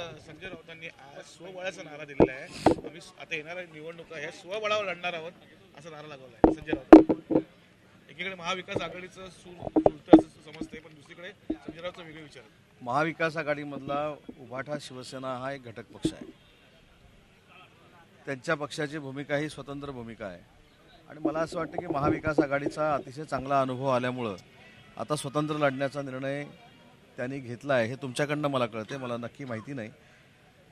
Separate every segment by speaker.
Speaker 1: संजय राऊतांनी आज स्वबळाचा नारा दिलेला आहे. आम्ही आता येणाऱ्या निवडणुका ह्या स्वबळावर लढणार आहोत असा नारा लागवला आहे. संजय राऊत. एकीकडे महाविकास आघाडीचं सूर सुरतं असं समजतंय पण दुसरीकडे संजय राऊतचा वेगळे विचार.
Speaker 2: महाविकास आघाडीमधला उभाठा शिवसेना हा एक घटक पक्ष आहे. त्यांच्या पक्षाची भूमिका ही स्वतंत्र भूमिका आहे. आणि मला असं वाटतं की महाविकास आघाडीचा अतिशय चांगला अनुभव आल्यामुळं आता स्वतंत्र लढण्याचा निर्णय त्यांनी घेतला आहे हे तुमच्याकडनं मला कळते मला नक्की माहिती नाही.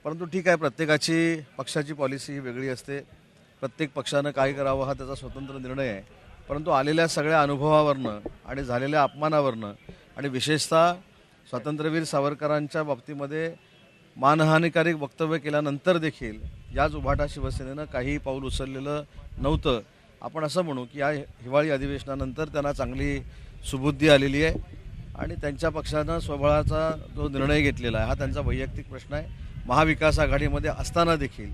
Speaker 2: परंतु ठीक आहे प्रत्येकाची पक्षाची पॉलिसी ही वेगळी असते. प्रत्येक पक्षानं काय करावं हा त्याचा स्वतंत्र निर्णय आहे. परंतु आलेल्या सगळ्या अनुभवावरनं आणि झालेल्या अपमानावरनं आणि विशेषतः स्वातंत्र्यवीर सावरकरांच्या बाबतीमध्ये मानहानिकारक वक्तव्य केल्यानंतर देखील याच उभाटा शिवसेनेनं काही पाऊल उचललेलं नव्हतं. आपण असं म्हणू की या हिवाळी अधिवेशनानंतर त्यांना चांगली सुबुद्धी आलेली आहे. आणि त्यांच्या पक्षानं स्वबळाचा जो निर्णय घेतलेला आहे हा त्यांचा वैयक्तिक प्रश्न आहे. महाविकास आघाडीमध्ये असताना देखील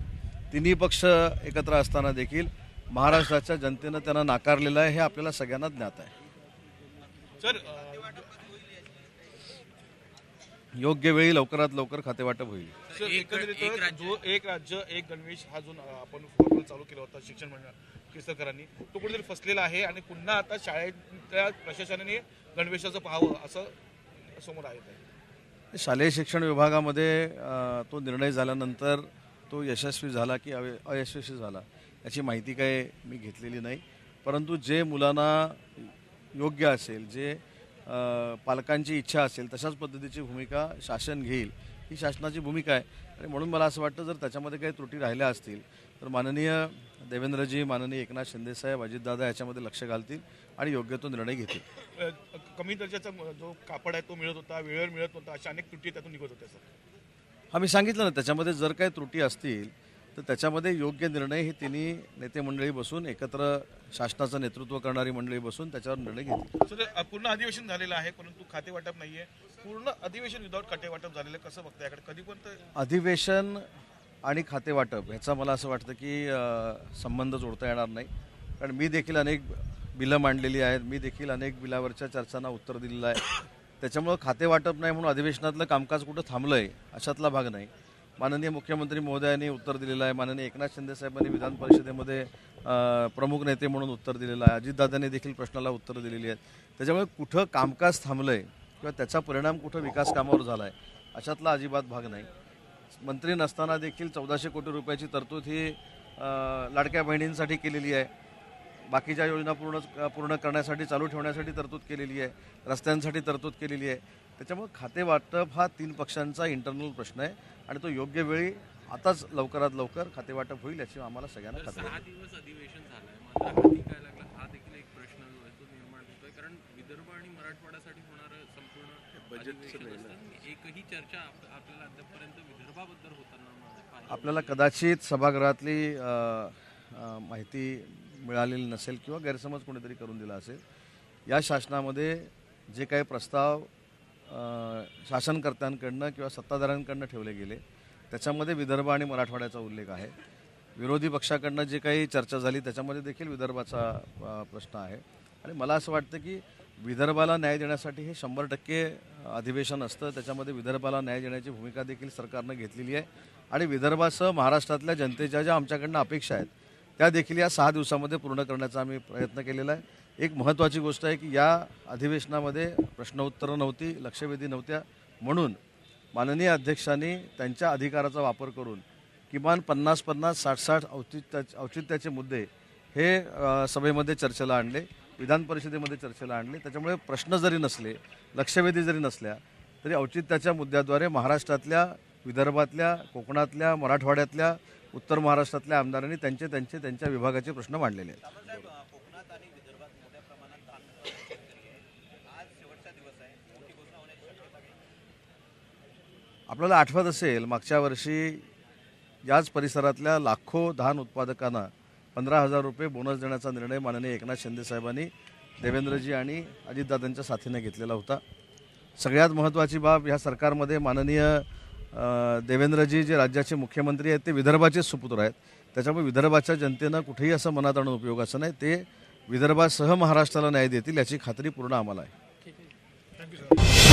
Speaker 2: तिन्ही पक्ष एकत्र असताना देखील महाराष्ट्राच्या जनतेनं त्यांना नाकारलेलं आहे हे आपल्याला सगळ्यांना ज्ञात आहे.
Speaker 1: सर
Speaker 2: योग्य वेळी लवकरात लवकर खातेवाटप होईल.
Speaker 1: सर, एकंदरीत जो एक राज्य एक गणवेश हा जो आपण चालू केला होता शिक्षण मंडळ केसरकरांनी तो कुठेतरी फसलेला आहे आणि पुन्हा आता शाळेच्या प्रशासनाने गणवेशाचं पाहावं असं समोर आहे.
Speaker 2: शालेय शिक्षण विभागामध्ये तो निर्णय झाल्यानंतर तो यशस्वी झाला की अयशस्वी झाला? याची माहिती काय मी घेतलेली नाही. परंतु जे मुलांना योग्य असेल जे पालकांची इच्छा असेल तशाच पद्धतीची भूमिका शासन घेईल ही शासनाची भूमिका आहे. आणि म्हणून मला असं वाटतं जर त्याच्यामध्ये काही त्रुटी राहिल्या असतील तर माननीय देवेंद्रजी माननीय एकनाथ शिंदेसाहेब अजितदादा याच्यामध्ये लक्ष घालतील आणि योग्य तो निर्णय घेतील.
Speaker 1: कमी दर्जाचा जो कापड आहे तो मिळत होता वेळेवर मिळत नव्हता अशा अनेक त्रुटी त्यातून निघत होत्या सर.
Speaker 2: हा मी सांगितलं ना त्याच्यामध्ये जर काही त्रुटी असतील तर त्याच्यामध्ये योग्य निर्णय हे तिन्ही नेते मंडळी बसून एकत्र शासनाचं नेतृत्व करणारी मंडळी बसून त्याच्यावर निर्णय घेतील.
Speaker 1: पूर्ण अधिवेशन झालेलं आहे परंतु खाते वाटप नाहीये. पूर्ण अधिवेशन विदाऊट खाते वाटप झालेलं कसं बघता याकडे? कधीपर्यंत
Speaker 2: अधिवेशन आणि खातेवाटप ह्याचा मला असं वाटतं की संबंध जोडता येणार नाही. कारण मी देखील अनेक बिलं मांडलेली आहेत मी देखील अनेक बिलावरच्या चर्चांना उत्तर दिलेलं आहे. त्याच्यामुळं खातेवाटप नाही म्हणून अधिवेशनातलं कामकाज कुठं थांबलं आहे अशातला भाग नाही. माननीय मुख्यमंत्री महोदयांनी उत्तर दिलेलं आहे माननीय एकनाथ शिंदे साहेबांनी विधान परिषदेमध्ये प्रमुख नेते म्हणून उत्तर दिलेलं आहे अजितदादांनी देखील प्रश्नाला उत्तरं दिलेली आहेत. त्याच्यामुळे कुठं कामकाज थांबलं आहे किंवा त्याचा परिणाम कुठं विकास कामावर झाला आहे अशातला अजिबात भाग नाही. मंत्री नसताना देखील चौदाशे कोटी रुपयाची तरतूद ही लाडक्या बहिणींसाठी केलेली आहे. बाकीच्या योजना पूर्ण पूर्ण करण्यासाठी चालू ठेवण्यासाठी तरतूद केलेली आहे. रस्त्यांसाठी तरतूद केलेली आहे. त्याच्यामुळे खाते वाटप हा तीन पक्षांचा इंटरनल प्रश्न आहे आणि तो योग्य वेळी आताच लवकरात लवकर खाते वाटप होईल याची आम्हाला सगळ्यांना खात्री आहे.
Speaker 3: सहा दिवस अधिवेशन झालंय मात्र हाती काय लागला हा देखील एक प्रश्न जो आहे तो निर्माण होतोय कारण विदर्भ आणि मराठवाड्यासाठी होणारं संपूर्ण असतं. एकही चर्चा आप- आपल्याला अद्यापपर्यंत विदर्भाबद्दल होताना
Speaker 2: आपल्याला कदाचित सभागृहातली माहिती मिळालेली नसेल किंवा गैरसमज कोणीतरी करून दिला असेल या शासनामध्ये जे काही प्रस्ताव शासनकर्त्यांकडनं किंवा सत्ताधाऱ्यांकडनं ठेवले गेले त्याच्यामध्ये विदर्भ आणि मराठवाड्याचा उल्लेख आहे. विरोधी पक्षाकडनं जे काही चर्चा झाली त्याच्यामध्ये देखील विदर्भाचा प्रश्न आहे. आणि मला असं वाटतं की विदर्भाला न्याय देण्यासाठी हे शंभर टक्के अधिवेशन असतं. त्याच्यामध्ये विदर्भाला न्याय देण्याची भूमिका देखील सरकारनं घेतलेली आहे. आणि विदर्भासह महाराष्ट्रातल्या जनतेच्या ज्या आमच्याकडनं अपेक्षा आहेत त्या देखील या सहा दिवसामध्ये पूर्ण करण्याचा आम्ही प्रयत्न केलेला आहे. एक महत्त्वाची गोष्ट आहे की या अधिवेशनामध्ये प्रश्नोत्तरं नव्हती लक्षवेधी नव्हत्या. म्हणून माननीय अध्यक्षांनी त्यांच्या अधिकाराचा वापर करून किमान पन्नास पन्नास साठ साठ औचित्या औचित्याचे मुद्दे हे सभेमध्ये चर्चेला आणले. विधान परिषदेमध्ये चर्चेला आणले. त्याच्यामुळे प्रश्न जरी नसले लक्षवेधी जरी नसल्या तरी औचित्याच्या मुद्द्याद्वारे महाराष्ट्रातल्या विदर्भातल्या कोकणातल्या मराठवाड्यातल्या उत्तर महाराष्ट्रातल्या आमदारांनी त्यांचे त्यांचे त्यांच्या विभागाचे प्रश्न मांडलेले आहेत. आपल्याला आठवत असेल मागच्या वर्षी याच परिसरातल्या लाखो धान उत्पादकांना पंधरा हजार रुपये बोनस देण्याचा निर्णय माननीय एकनाथ शिंदे साहेबांनी देवेंद्रजी आणि अजितदादांच्या साथीने घेतलेला होता. सगळ्यात महत्त्वाची बाब ह्या सरकारमध्ये माननीय देवेंद्रजी जे राज्याचे मुख्यमंत्री आहेत ते विदर्भाचेच सुपुत्र आहेत. त्याच्यामुळे विदर्भाच्या जनतेनं कुठेही असं मनात आणून उपयोगाचं नाही. ते विदर्भासह महाराष्ट्राला न्याय देतील याची खात्री पूर्ण आम्हाला आहे.
Speaker 1: Thank you sir